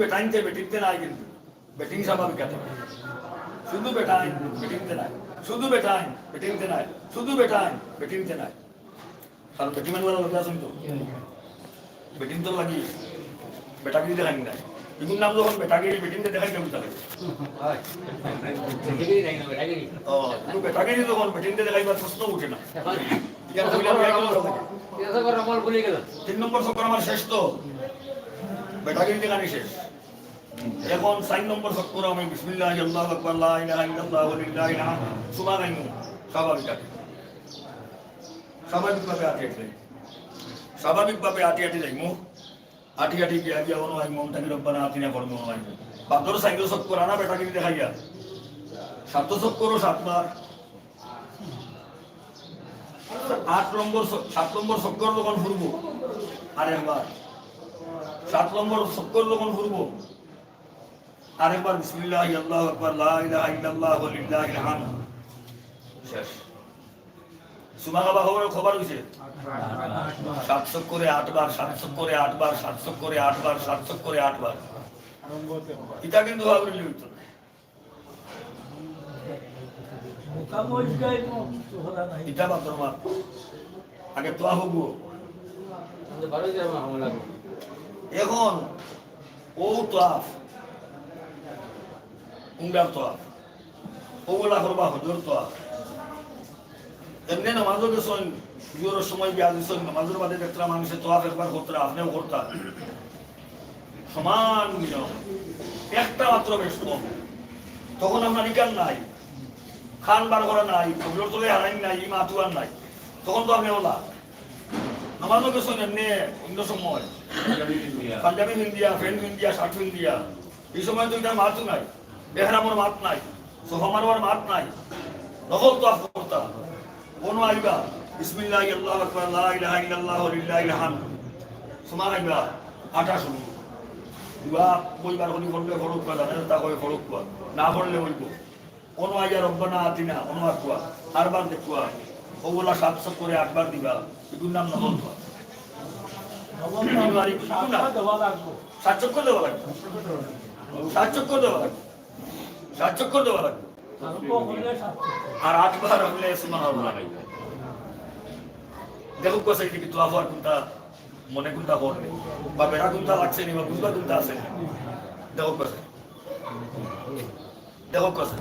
বেটাইনতে বেটিনতে নাই কিন্তু। বেটিং স্বাভাবিক আছে। শুধু বেটাইন বেটিনতে নাই। শুধু বেটাইন বেটিনতে নাই। শুধু বেটাইন বেটিনতে নাই। কারণ বেটি মানুষ লোক আছেন তো। বেটিং তো লাগি। বেটাগিরি দেখাই নাই। এগুলোর নাম যখন বেটাগিরি বেটিনতে দেখাই কেমন থাকে ও কিন্তু বেটাগিরি যখন বেটিনতে দেখাইবার প্রশ্ন উঠে না? তিন নম্বর চক্কর আমার শেষ তো। বেটাগিরি দেখানি শেষ এখন চার নম্বর চক্কর আমি বিসমিল্লাহ আল্লাহ আকবার আলহামদ সুমা গাইমু স্বাভাবিক আটি স্বাভাবিকভাবে আটি আটি যাই স্বাভাবিকভাবে আটি আটি যাইমু আটি আটি গিয়া গিয়া কোনো আইমু তাকে রব্বানা আতি না করমু আইমু বাদর সাইকেল চক্কর আনা বেটাগিরি দেখাইয়া সাত চক্করও সাতবার আট নম্বর সাত নম্বর চক্কর যখন ফুরবো আরেকবার সাত নম্বর চক্কর যখন ফুরবো আরেকবার বিসমিল্লাহ আকবার, লা ইলাহা ইল্লাল্লাহ ওয়া শেষ। সুমা বাবা খবর হইছে? সাত চক্করে আটবার, সাত চক্করে আটবার, সাত চক্করে আটবার, সাত চক্করে আটবার। এটা কিন্তু ভাবলে লিখত না এটা মাত্র মাত্র। আগে তো হব এখন ও তোয়াফ উমরার তোয়াফ ওগুলা করবা হজর তোয়াফ এমনি নামাজও গেছেন জোরের সময় বিয়া দিছেন নামাজের বাদে দেখলাম মানুষের তোয়াফ একবার করতে আপনিও করতা সমান নিয়ম, একটা মাত্র বেশ কম। তখন আমরা নিকাল নাই, খান বার করা নাই ওগুলোর তোলে হারাই নাই মাতুয়ার নাই। তখন তো আপনি ওলা। নামাজও গেছেন এমনি, অন্য সময়। পাঞ্জাবি হিন্দিয়া ফ্রেন্ড হিন্দিয়া শার্ট হিন্দিয়া এই সময় এটা মাতও নাই, বেহরামর মাত নাই সোহমারওয়ার মাত নাই। নকল তো করতা কোন আইবা, বিসমিল্লাহ, আল্লাহু আকবার, লা ইলাহা ইল্লাল্লাহ, লিল্লাহিল হামদ। সুমা আইবা, আটা শুরু দুয়া বইবার হলি পড়লে ফরক পা জানে তা কই ফরক না পড়লে বলব কোন আইয়া রব্বানা আতিনা, কোন আকুয়া আরবার দেখুয়া। ওগুলা করে আটবার দিবা, এগুলোর নাম নকল পা সাত চক্কর দেওয়া লাগবে। সাত দেওয়া লাগবে। সাত দেওয়া লাগবে। আর আটবার হলে সুমান লাগাই দেখো কোসা কি তো আবার কোনটা মনে কোনটা করবে বা বেড়া কোনটা লাগছে নি বা বুঝবা কোনটা আছে দেখো কোসা দেখো কোসা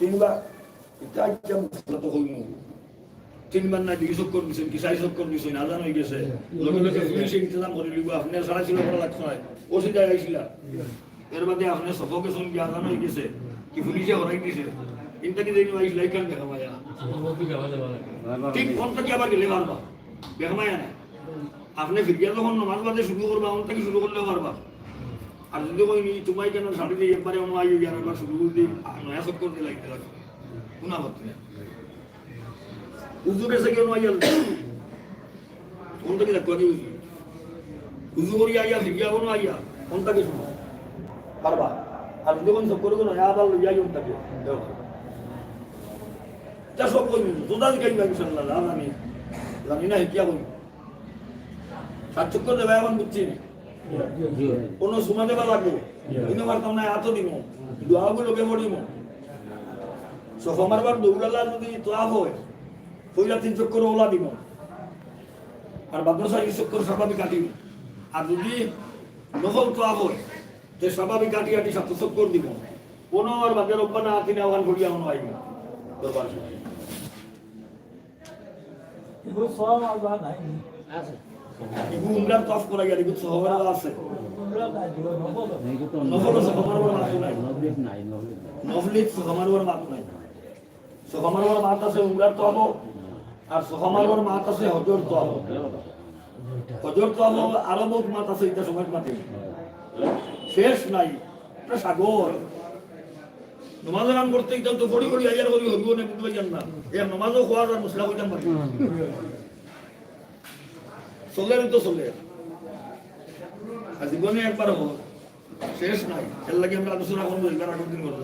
তিনবার। তিনবার না দুই চক্কর দিছেন কি চারি চক্কর দিছেন আজান হয়ে গেছে লগে লগে পুলিশে ইন্তজাম করে লিব আপনার সারা ছিল করা লাগছে না ও সিধা আইছিলা এর বাদে আপনার সবকে শুন কি আজান হয়ে গেছে কি পুলিশে হরাই দিছে ইনটা কি দেনি আইছিলা ইকান দেখা মায়া ঠিক কোনটা কি আবার গেলে পারবা দেখা মায়া না আপনি ফিরিয়া যখন নামাজ বাদে শুরু করবা অন থেকে শুরু করলেও পারবা আর যদি কই নি তোমায় কেন সাড়ে দিয়ে একবারে অন্য আইও গিয়ে একবার শুরু করে দিই নয়া চক্কর দিয়ে লাগতে লাগবে কোন আপত্তি নেই উজু গেছে কেন আইয়া কোনটা কি দেখো উজু উজু করি আইয়া ফিরিয়া কোনো আইয়া কোনটা কি শুনো? পারবা? আর যদি কোন চক্কর কোনো আবার লইয়া কোনটাকে তা সব কই দুদা দিকে যাই ইনশাআল্লাহ জানি জানি না হিকিয়া কই সাত চক্কর দেবে এখন বুঝছি কোন সুমা দেবা লাগবো কিন্তু পারতাম না এত দিব দোয়াগুলো লোকে মরিব সফমার বার দৌড়ালা যদি তোয়া হয় পয়লা তিন চক্কর ওলা দিব। আর বাদ্রসা এই চক্কর স্বাভাবিক কাটিব আর যদি নকল তোয়া হয় যে স্বাভাবিক কাটি কাটি সাত চক্কর দিব। কোনো আর রব্বানা আতিনা ওখান ঘুরিয়া মনে আইব দরবার ইগু উমরার তফ করা গেল ইগু সহবার আছে। নফল সহবার মাত নাই। নফলিত মাত নাই। মাত আছে উমরার তো হব। আর সহমার বড় মাত আছে এটা সময় মাতে। শেষ নাই, এটা সাগর। নমাজ রান করতে একদম তো পড়ি পড়ি আইয়ার করি হইব না পারছেন না। এর নমাজও খোয়ার আর মুসলা হইতাম পারি তো চলে। আর জীবনে একবার হোক শেষ নাই। এর লাগে আমরা আলোচনা করব এবার আগের দিন করব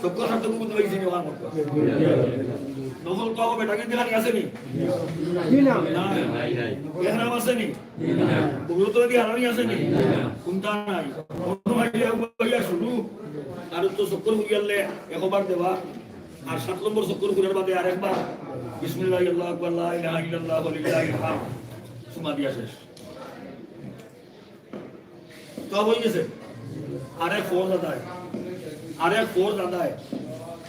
সব কথা তো বুঝতে পারছি না আমার মতো। নকল তো হবে টাকা দিলানি আসেনি? এহরাম আসেনি? ওগুলো হারানি আসেনি? কোনটা নাই। অন্য ভাইয়া ভাইয়া আর তো চক্কর হুইয়ালে একবার দেবা আর সাত নম্বর চক্কর হুইয়ার বাদে আরেকবার বিসমিল্লাহ আল্লাহ আকবার লা ইলাহা ইল্লাল্লাহ ওয়া লিল্লাহিল হামদ সুমা দিয়া শেষ। তো হয়ে গেছে। আরেক ফোর দাদায় আরেক ফোর দাদায়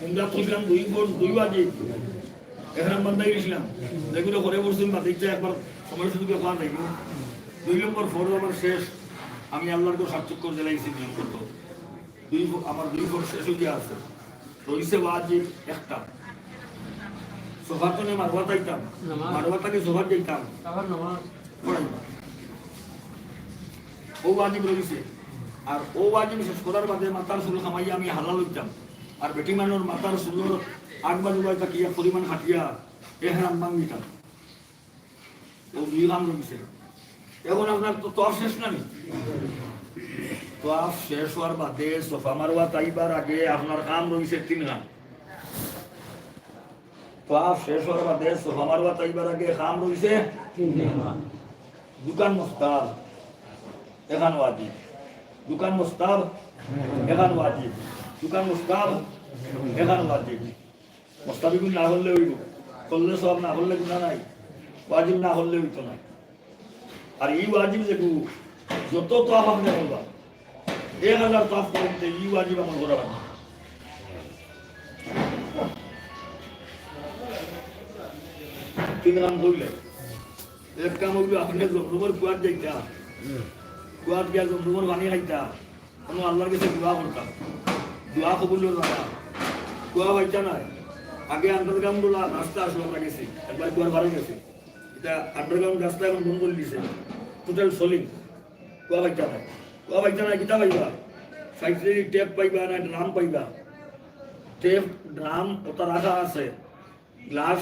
আমরা তুললাম দুই ফোর দুই বাজে। এখানে বান্দাই গেছিলাম। যেগুলো করে বসছিলাম বা দেখতে একবার সময় সুযোগ পাওয়া নাই দুই নম্বর ফোর আমার শেষ। আমি আল্লাহর করে সার্থক করে দিলাইছি নিয়ম করতো। দুই আমার দুই ফোর শেষ হয়ে আছে। রইছে বাজে একটা। নেই মারবা যাইতাম। মারবা তাকে সোফার যাইতাম। ও ওয়াজিব রয়েছে আর ও ওয়াজিব শেষ করার বাদে মাতার সুলো খামাইয়া আমি হালা লইতাম আর বেটি মাতার সুলোর আগ বাজু বাই তাকিয়া, পরিমাণ হাটিয়া এহরাম ভাঙিতাম ও কাম রয়েছে এখন আপনার তো তফ শেষ নামি তফ শেষ হওয়ার বাদে সোফা মারওয়া তাইবার আগে আপনার কাম রয়েছে তিন কাম তফ শেষ হওয়ার বাদে সোফা মারওয়া তাইবার আগে কাম রয়েছে দোকান মুস্তাব এখান ওয়াজিব দোকান মুস্তাব এখান ওয়াজিব দোকান মুস্তাব এখান ওয়াজিব মুস্তাবিগুন না হলে হইব করলে সব না হলে গুণা নাই ওয়াজিব না হলে হইতো না আর এই ওয়াজিব গু যত তো আপনি বলবা এক হাজার তাপ করতে এই ওয়াজিব আমার করা তিন কাম করলে এক কাম হইল আপনি জমজমর কুয়ার যাইতা কুয়ার গিয়া জমজমর পানি খাইতা। কোনো আল্লাহর কাছে দোয়া করতাম দোয়া কবুল দাদা কুয়া পাইতা নাই। আগে আন্ডারগ্রাউন্ড রাস্তা আসলো আমরা গেছি একবার কুয়ার বাড়ি গেছে। এটা আন্ডারগ্রাউন্ড রাস্তা এখন বন্ধ করে দিছে। টোটাল সলিং কুয়া পাইতা নাই। কুয়া পাইতা নাই, কিতা পাইবা? সাইডে টেপ পাইবা না ড্রাম পাইবা? টেপ ড্রাম ওটা রাখা আছে। গ্লাস